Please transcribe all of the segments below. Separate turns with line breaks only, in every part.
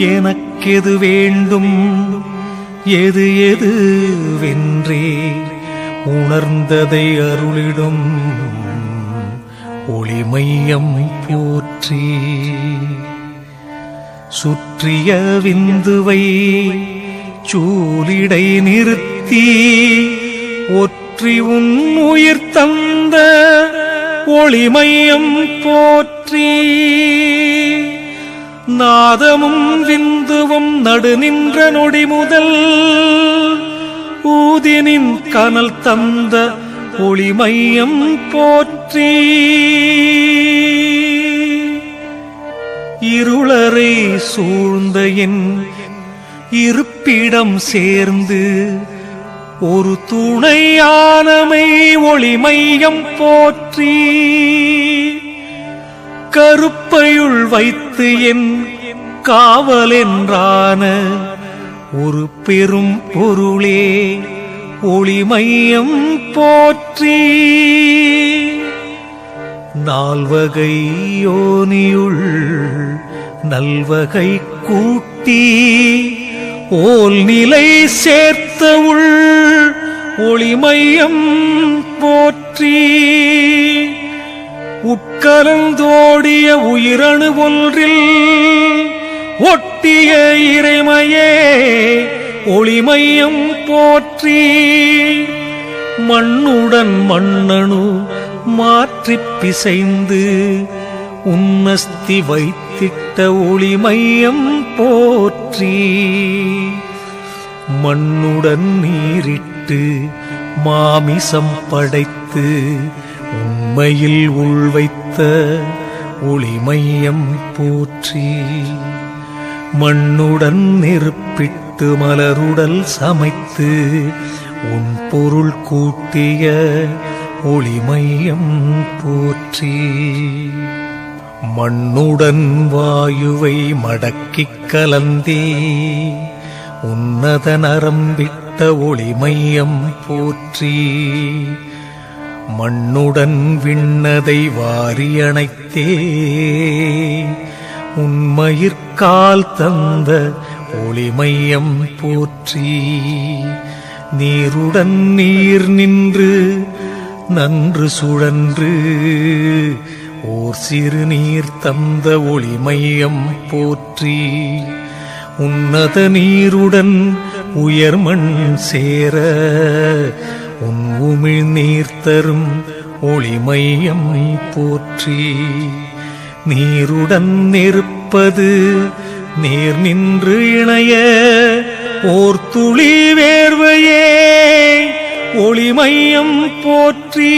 எனக்கெது வேண்டும்? எது எது வென்றே உணர்ந்ததை அருளிடும் ஒளிமையம் போற்றி. சுற்றிய விந்துவை சூலிடை நிறுத்தி ஒற்றி உன் உயிர் தந்த ஒளிமையம் போற்றி. நாதமும் விந்துவும் நடு நின்ற நொடி முதல் ஊதினின் கனல் தந்த ஒளிமையம் போற்றி. இருளரை சூழ்ந்த என் இருப்பிடம் சேர்ந்து ஒரு துணையானமை ஒளிமையம் போற்றி. கருப்பையுள் வைத்து என் காவலென்றான ஒரு பெரும் பொருளே ஒளிமையம் போற்றி. நால்வகை யோனியுள் நல்வகை கூட்டி ஓல் நிலை சேர்த்த உள் ஒளிமையம் போற்றி. உட்கலந்தோடிய உயிரணு ஒன்றில் ஒட்டிய இறைமையே ஒளிமையம் போற்றி மண்ணுடன் மண்ணணு மாற்றி பிசைந்து உன்னஸ்தி வைத்திட்ட ஒளிமையம் போற்றி மண்ணுடன் நீரிட்டு மாமிசம் படைத்து உண்மையில் உள்வைத்த ஒளிமையம் போற்றி மண்ணுடன் நெருப்பிட்டு மலருடல் சமைத்து உன் பொருள் கூட்டிய ஒளிமையம் போற்றி. மண்ணுடன் வாயுவை மடக்கிக் கலந்தே உன்னத நரம்பிட்ட ஒளிமையம் போற்றி. மண்ணுடன் விண்ணதை வாரியணைத்தே. உண்மயிர்கால் தந்த ஒளிமையம் போற்றி. நீருடன் நீர் நின்று நன்று சுழன்று ஓர் சிறு நீர் தந்த ஒளிமையம் போற்றி. உன்னத நீருடன் உயர்மண் சேர உன் உமிழ் நீர் தரும் ஒளிமையம் போற்றி. நீருடன் நிற்பது நீர் நின்று இணைய ஓர் துளி வேர்வையே ஒளிமையம் போற்றி.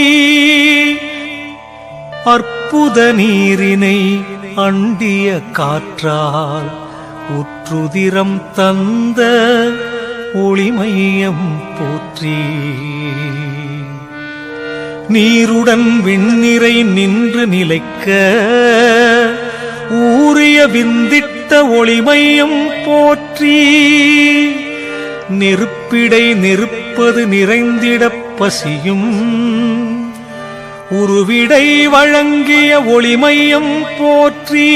அற்புத நீரினை அண்டிய காற்றால் உற்றுதிரம் தந்த ஒளிமையம் போற்றி. நீருடன் விண்ணிறை நின்று நிலைக்க ஊறிய விந்திட்ட ஒளிமையம் போற்றி. நெருப்பிடை நெருப்பது நிறைந்திடப் பசியும் உருவிடை வழங்கிய ஒளிமையம் போற்றி.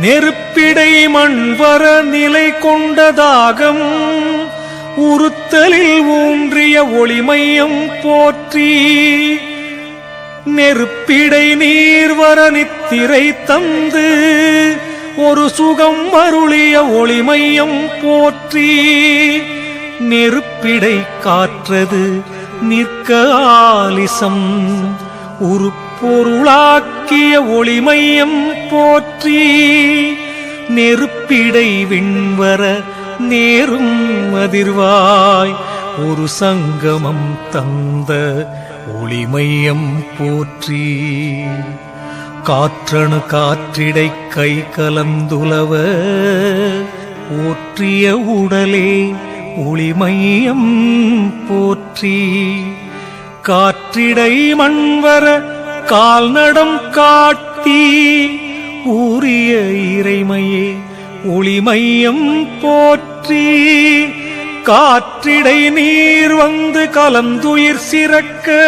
நெருப்பிடை மண்வர நிலை கொண்டதாகம் உறுத்தலில் ஊன்றிய ஒளிமையம் போற்றி. நெருப்பிடை நீர்வர நித்திரை தந்து ஒரு சுகம் அருளிய ஒளிமையம் போற்றி. நெருப்பிடை காற்றது நிற்க ஆலிசம். உருப்பொருளாக்கிய ஒளிமையம் போற்றி நெருப்பிடை விண்வர நேரும் அதிர்வாய் ஒரு சங்கமம் தந்த ஒளிமையம் போற்றி. காற்றணு காற்றிடை கை கலந்துலவ போற்றிய உடலே ஒளிமையம் போற்றி. காற்றிடை மண்வர கால்நடம் காட்டி ஊரிய இறைமையே ஒளிமையம் போற்றி. காற்றிடை நீர் வந்து கலந்துயிர் சிறக்க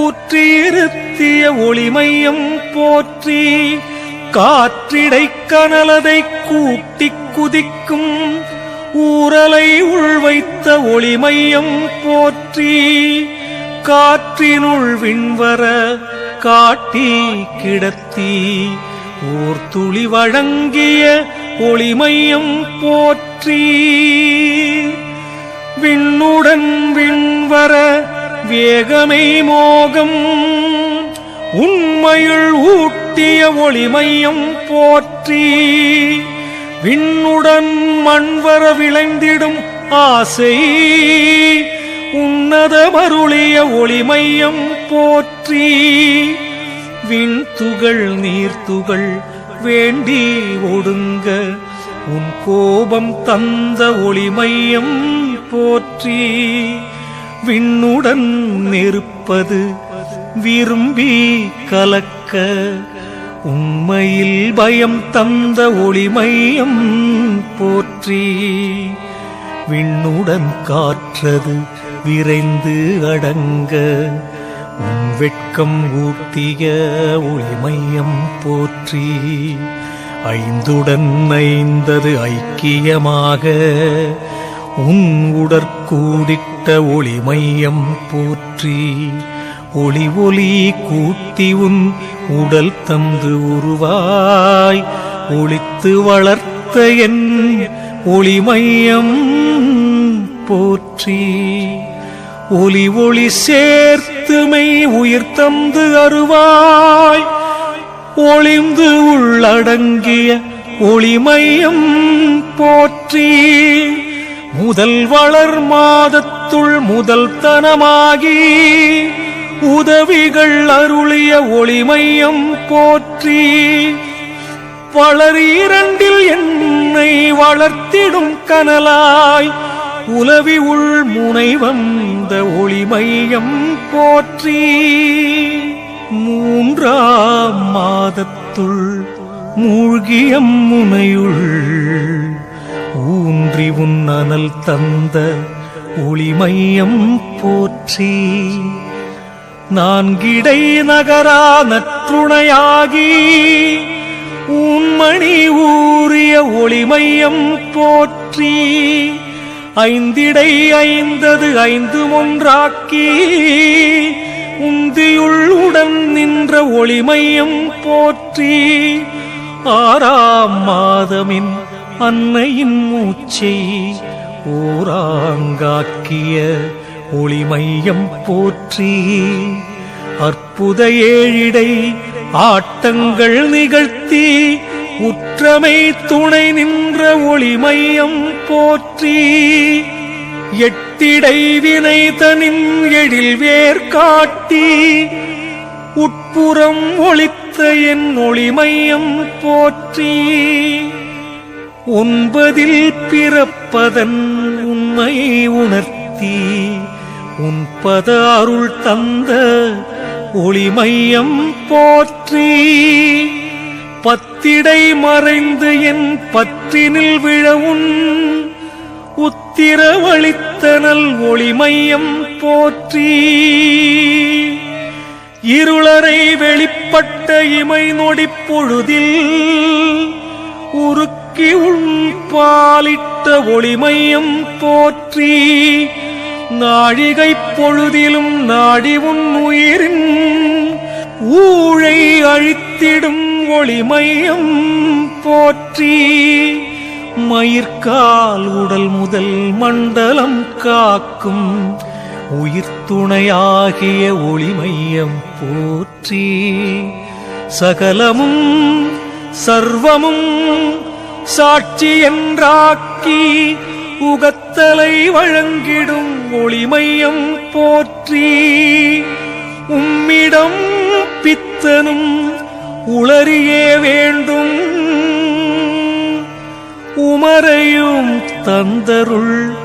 ஊற்றியிருத்திய ஒளிமையம் போற்றி. காற்றிடை கனலதை கூட்டி குதிக்கும் ஊரலை உள்வைத்த ஒளிமையம் போற்றி. காற்றினுள் விண்வர காட்டி கிடத்தி ஓர் துளி வழங்கிய ஒளிமையம் போற்றி. விண்ணுடன் விண்வர வேகமை மோகம் உண்மையுள் ஊட்டிய ஒளிமையம் போற்றி. விண்ணுடன் மண்வர விளைந்திடும் ஆசை உன்னத மருளிய ஒளிமையம் போற்றி. விண்துகள் நீர்த்துகள் வேண்டி ஒடுங்க. உன் கோபம் தந்த ஒளிமையம் போற்றி. விண்ணுடன் நெருப்பது விரும்பி கலக்க. உண்மையில் பயம் தந்த ஒளிமையம் போற்றி. விண்ணுடன் காற்றது விரைந்து அடங்க உன் வெட்கம் ஊட்டிய ஒளிமையம் போற்றி ஐந்துடன் ஐந்தது ஐக்கியமாக உன் உடற்கூடிட்ட ஒளிமையம் போற்றி ஒளி ஒளி கூட்டி உன் உடல் தந்து உருவாய் ஒளித்து வளர்த்த என் ஒளிமையம் போற்றி. ஒளி ஒளி சேர்த்துமை உயிர் தந்து அருவாய். ஒளிந்து உள்ளடங்கிய ஒளிமையம் போற்றி. முதல் வளர் மாதத்துள் முதல் தனமாகி. உதவிகள் அருளிய ஒளிமையம் போற்றி. வளர் இரண்டில் என்னை வளர்த்திடும் கனலாய். உலவி உள் முனை வந்த ஒளிமையம் போற்றி மூன்றாம் மாதத்துள் மூழ்கியம் முனையுள். ஊன்றி உன் அனல் தந்த ஒளிமையம் போற்றி நான்கிடை நகரா நற்றுணையாகி உன்மணி ஊறிய ஒளிமையம் போற்றி ஐந்திடை ஐந்தது ஐந்து ஒன்றாக்கி உந்தியுள்ளுடன் நின்ற ஒளிமையம் போற்றி. ஆறாம் மாதமின் அன்னையின் மூச்சை ஓராங்காக்கிய ஒளிமையம் போற்றி. அற்புத ஏழிடை ஆட்டங்கள் நிகழ்த்தி உற்றமை துணை நின்ற ஒளிமையம் போற்றி எட்டிடை வினை தனின் எழில் வேர் காட்டி உட்புறம் ஒளித்த என் ஒளிமையம் போற்றி. ஒன்பதில் பிறப்பதன் உண்மை உணர்த்தி உன்பத அருள் தந்த ஒளிமையம் போற்றி. பத்திடை மறைந்து என் பற்றினில் விழவுன் உத்திரவழித்தனல் ஒளிமையம் போற்றி. இருளரை வெளிப்பட்ட இமை நொடிப்பொழுதில் உருக்கி உன் பாலிட்ட ஒளிமையம் போற்றி. நாழிகைப் பொழுதிலும் நாடி உன் உயிரின் ஊழை அழித்திடும் ஒளிமையும் போற்றி மயிர்கால் உடல் முதல் மண்டலம் காக்கும் உயிர் துணையாகிய ஒளிமையம் போற்றி. சகலமும் சர்வமும் சாட்சி என்றாக்கி உகத்தலை வழங்கிடும் ஒளிமையம் போற்றி. உம்மிடம் பித்தனும் உளறியே வேண்டும். உமரையும் தந்தருள்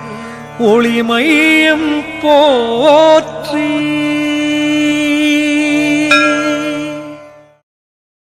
ஒளிமையம் போற்றி.